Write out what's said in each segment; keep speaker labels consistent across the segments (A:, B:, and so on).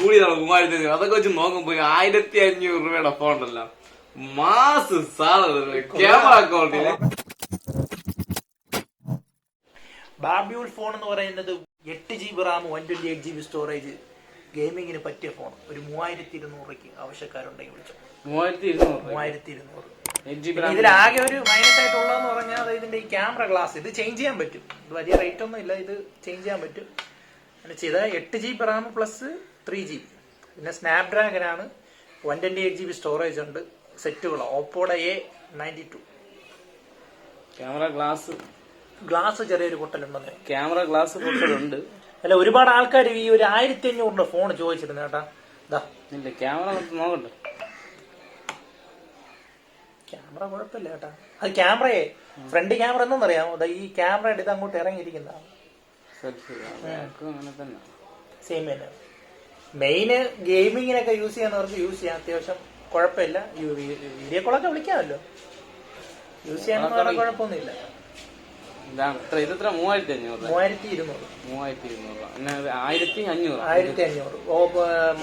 A: കൂടിയതാണ് മൂവായിരത്തി അതൊക്കെ വെച്ച് നോക്കുമ്പോ ആയിരത്തി അഞ്ഞൂറ് രൂപയുടെ ഫോൺ ഉണ്ടല്ലോ മാസ് സാധനം ക്യാമറ ക്വാളിറ്റി
B: ബാബ്യൂൾ ഫോൺ എന്ന് പറയുന്നത് എട്ട് G B RAM one twenty eight G B storage ഗെയിമിങ്ങിന് പറ്റിയ ഫോൺ ഒരു മൂവായിരത്തി ഇരുന്നൂറ് രൂപയ്ക്ക്. ആവശ്യക്കാരുണ്ടെങ്കിൽ വിളിച്ചു
A: മൂവായിരത്തി ഇരുന്നൂറ്
B: മൂവായിരത്തി ഇരുന്നൂറ് ഇതിലാകെ ഒരു മൈനസ് ആയിട്ടുള്ളതെന്ന് പറഞ്ഞാൽ അതായത് ഇതിന്റെ ഈ ക്യാമറ ഗ്ലാസ് ഇത് ചേഞ്ച് ചെയ്യാൻ പറ്റും. ഇത് വലിയ റേറ്റ് ഒന്നും ഇല്ല. ഇത് ചേഞ്ച് ചെയ്യാൻ പറ്റും. അങ്ങനെ ചെയ്ത എട്ട് G B RAM plus three G B പിന്നെ സ്നാപ്ഡ്രാഗനാണ് one twenty eight G B storage ഉണ്ട് സെറ്റുകൾ ഓപ്പോടെ A ninety two.
A: Camera glass.
B: Glass ചെറിയൊരു പൊട്ടലുണ്ടെന്ന്.
A: Camera glass പൊട്ടലുണ്ട്.
B: അല്ല ഒരുപാട് ആൾക്കാർ ഈ ഒരു ആയിരത്തി അഞ്ഞൂറിന്റെ ഫോൺ ചോദിച്ചിരുന്നു കേട്ടാ. ഇതാ
A: ഇല്ല ക്യാമറ നോക്കണ്ട
B: ക്യാമറ കുഴപ്പമില്ല കേട്ടാ. അത് ക്യാമറയെ ഫ്രണ്ട് ക്യാമറ എന്നറിയാമോ ഈ ക്യാമറ എടുത്ത് അങ്ങോട്ട് ഇറങ്ങിയിരിക്കുന്നതാണ്.
A: സെൽഫി. അങ്ങനെ തന്നെ.
B: സെയിം തന്നെ. മെയിന് ഗെയിമിങ്ങിനൊക്കെ യൂസ് ചെയ്യാന്നവർക്ക് യൂസ് ചെയ്യാം. അത്യാവശ്യം കുഴപ്പമില്ല. വീഡിയോ കോളൊക്കെ വിളിക്കാമല്ലോ. യൂസ് ചെയ്യാൻ കുഴപ്പമൊന്നുമില്ല.
A: മൂവായിരത്തി
B: ഇരുന്നൂറ്
A: ഒരു ആയിരത്തി അഞ്ഞൂറ്
B: ആയിരത്തി അഞ്ഞൂറ് ഓ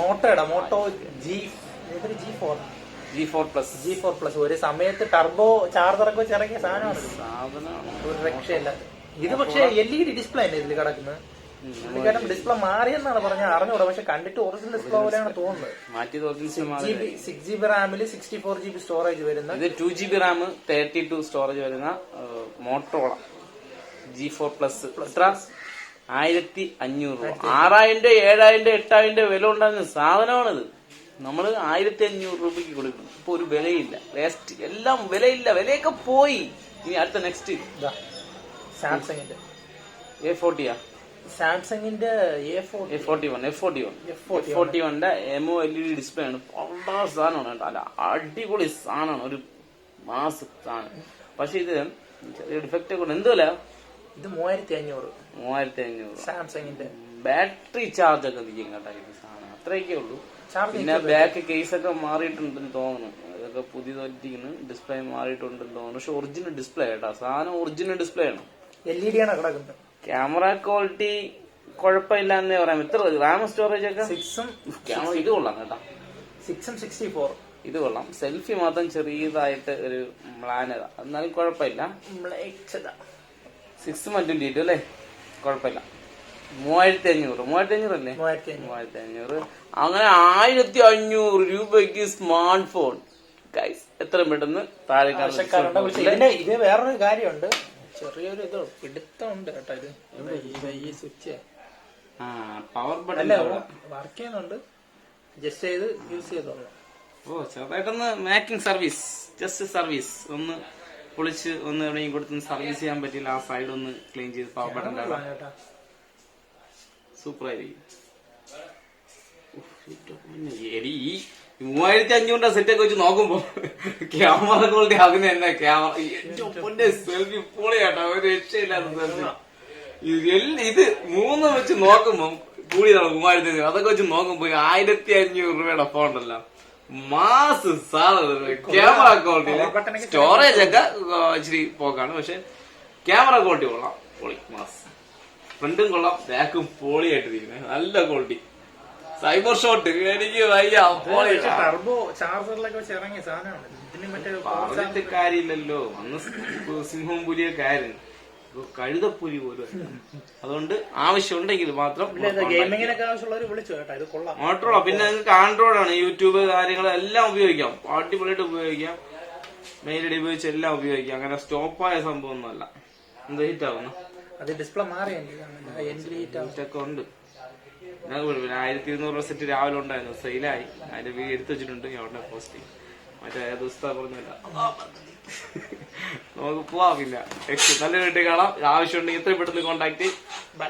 B: മോട്ടോയുടെ മോട്ടോ ജി ഇതൊരു G four
A: G four plus
B: G four plus ഒരു സമയത്ത് ടർബോ ചാർജറൊക്കെ വെച്ച് ഇറങ്ങിയ സാധനമാണ് ഇത്.
A: സാധനമാണ്
B: ഒരു രക്ഷയില്ല ഇത് പക്ഷേ എൽ ഇ ഡി ഡിസ്പ്ലേ അല്ലേ ഇതിൽ കിടക്കുന്നത്? കാരണം ഡിസ്പ്ലേ മാറിയെന്നാണ് പറഞ്ഞത്. അറിഞ്ഞൂടാ പക്ഷെ കണ്ടിട്ട് ഒറിജിനൽ ഡിസ്പ്ലേ പോലെയാണ് തോന്നുന്നത്. Six G B റാമിൽ sixty four G B storage വരുന്ന
A: ഇത് two G B RAM thirty two storage വരുന്ന മോട്ടോള ജി ഫോർ പ്ലസ് എത്ര? ആയിരത്തി അഞ്ഞൂറ് രൂപ. ആറായിരം രൂപ ഏഴായിരം രൂപ എട്ടായിരം രൂപ വില ഉണ്ടാകുന്ന സാധനമാണിത്. നമ്മൾ ആയിരത്തി അഞ്ഞൂറ് രൂപയ്ക്ക് കൊടുക്കുന്നു. ഇപ്പൊ ഒരു വിലയില്ല. വേസ്റ്റ് എല്ലാം വിലയില്ല. വിലയൊക്കെ പോയി. ഇനി അടുത്ത നെക്സ്റ്റ്
B: സാംസങ്ങിന്റെ
A: എ ഫോർട്ടിയാ
B: സാംസങ്ങിന്റെ A four
A: A forty one F forty one F forty വണ്ണിന്റെ എമോ എൽ ഇ ഡി ഡിസ്പ്ലേ ആണ്. പണ്ടാ സാധനമാണ് കേട്ടോ. അല്ല അടിപൊളി സാധനമാണ്. ഒരു മാസ് സാധനം. പക്ഷെ ഇത് ചെറിയ ഡിഫക്റ്റ് കൊണ്ട് ഉണ്ട്. എന്തുമല്ല
B: ഇത് മൂവായിരത്തി അഞ്ഞൂറ്
A: മൂവായിരത്തി അഞ്ഞൂറ്
B: സാംസങ്ങിന്റെ.
A: ബാറ്ററി ചാർജ് ഒക്കെ നിൽക്കും കേട്ടോ ഇത് സാധനം. അത്രയൊക്കെ ഉള്ളൂ. പിന്നെ ബാക്ക് കേസ് ഒക്കെ മാറിയിട്ടുണ്ടെന്ന് തോന്നുന്നു. ഇതൊക്കെ പുതിയതായിരിക്കുന്നു ഡിസ്പ്ലേ മാറിയിട്ടുണ്ടെന്ന് തോന്നുന്നു. പക്ഷെ ഒറിജിനൽ ഡിസ്പ്ലേ കേട്ടോ. സാധനം ഒറിജിനൽ ഡിസ്പ്ലേ ആണ്.
B: എൽ ഇ ഡി ആണ് കിടക്കുന്നത്?
A: ക്യാമറ ക്വാളിറ്റി കുഴപ്പമില്ല എന്നേ പറയാം ഇത്ര റാം സ്റ്റോറേജ് ഒക്കെ?
B: സിക്സും
A: ക്യാമറ ഇത് കൊള്ളാം കേട്ടോ.
B: സിക്സും സിക്സ്റ്റി ഫോർ.
A: ഇത് കൊള്ളാം. സെൽഫി മാത്രം ചെറിയതായിട്ട് ഒരു മ്ലാനത എന്നാലും കുഴപ്പമില്ല. സിക്സ് വൺ ട്വന്റി എയ്റ്റ് അല്ലേ? കുഴപ്പമില്ല. മൂവായിരത്തി അഞ്ഞൂറ് മൂവായിരത്തി അഞ്ഞൂറ് അല്ലേ
B: മൂവായിരത്തി അഞ്ഞൂറ്
A: അങ്ങനെ ആയിരത്തി അഞ്ഞൂറ് രൂപയ്ക്ക് സ്മാർട്ട് ഫോൺ ഗൈസ് എത്രയും പെട്ടെന്ന് താഴെ
B: ഇത് വേറൊരു കാര്യമുണ്ട്. ചെറിയൊരു ഇത് പിടുത്തമുണ്ട് കേട്ടോ ഇത്. ഈ- സ്വിച്ച്.
A: പവർ ബട്ടൺ
B: അല്ല വർക്ക് ചെയ്യുന്നുണ്ട്. ജസ്റ്റ് ചെയ്ത് യൂസ് ചെയ്തോളൂ.
A: ഓ ചെറുതായിട്ടൊന്ന് മേക്കിംഗ് സർവീസ് ജസ്റ്റ് സർവീസ് ഒന്ന് പൊളിച്ച് ഒന്ന് എവിടെയും കൊടുത്ത് സർവീസ് ചെയ്യാൻ പറ്റില്ല ആ സൈഡ് ഒന്ന് ക്ലീൻ ചെയ്ത് പവർ ബട്ടൺ സൂപ്പർ ആയിരിക്കും. എടി, ഈ മൂവായിരത്തി അഞ്ഞൂറിന്റെ സെറ്റ് ഒക്കെ വെച്ച് നോക്കുമ്പോ ക്യാമറ ക്വാളിറ്റി ആകുന്ന തന്നെ ക്യാമറ എന്റെ സെൽഫി പൊളിയാട്ടോ ഒരു രക്ഷയില്ലാത്ത സെൽഫി ഇത് മൂന്ന് വെച്ച് നോക്കുമ്പോ കൂടിയതാണ് മൂവായിരത്തി അഞ്ഞൂറ് അതൊക്കെ വെച്ച് നോക്കുമ്പോ ആയിരത്തി അഞ്ഞൂറ് രൂപയുടെ ഫോൺ ഉണ്ടല്ലോ. മാസ് സാധനം ക്യാമറ ക്വാളിറ്റി സ്റ്റോറേജ് ഒക്കെ ഇച്ചിരി പോക്കാണ്. പക്ഷെ ക്യാമറ ക്വാളിറ്റി കൊള്ളാം. പൊളി മാസ്. ഫ്രണ്ടും കൊള്ളാം ബാക്കും പൊളിയായിട്ടിരിക്കുന്നത് നല്ല ക്വാളിറ്റി സൈബർ ഷോട്ട് എനിക്ക് വയ്യ
B: ടർബോ ചാർജറിലൊക്കെ വെച്ച് ഇറങ്ങിയ സാധനമാണ്. ഇതിന് മറ്റേ
A: കാര്യമില്ലല്ലോ. അന്ന് സിംഹം പുലിയൊക്കെ ആയിരുന്നു. ഇപ്പൊ കഴുതപ്പുലി പോലും അല്ല. അതുകൊണ്ട് ആവശ്യമുണ്ടെങ്കിൽ മാത്രം
B: ഗെയിമിങ്ങിനൊക്കെ ആവശ്യമുള്ളവർ വിളിച്ചു കേട്ടോ. ഇത് കൊള്ളാം.
A: മോട്ടറോള പിന്നെ നിങ്ങൾക്ക് ആൻഡ്രോയിഡ് ആണ് യൂട്യൂബ് കാര്യങ്ങൾ എല്ലാം ഉപയോഗിക്കാം. അടിപൊളിയായിട്ട് ഉപയോഗിക്കാം. മെയിൽ ഐ ഡി ഉപയോഗിച്ച് എല്ലാം ഉപയോഗിക്കാം. അങ്ങനെ സ്റ്റോപ്പായ സംഭവം ഒന്നുമല്ല. എന്താ ഹിറ്റ് ആവുന്നു?
B: അത് ഡിസ്പ്ലേ മാറി
A: ഉണ്ട്. ഞാൻ പോയി. പിന്നെ ആയിരത്തി ഇരുന്നൂറ് സെറ്റ് രാവിലെ ഉണ്ടായിരുന്നു. സെയിലായി. അതിന്റെ വീട് എടുത്തു വെച്ചിട്ടുണ്ട്. ഞാൻ ഉടനെ പോസ്റ്റ് ചെയ്യും. മറ്റേ ദിവസത്തെ പറഞ്ഞില്ല നമുക്ക് പോവാം പിന്നെ. നല്ലൊരു വീട്ടിൽ കാണാം. ആവശ്യമുണ്ടെങ്കിൽ എത്രയും പെട്ടെന്ന്
B: കോണ്ടാക്ട്
A: ബൈ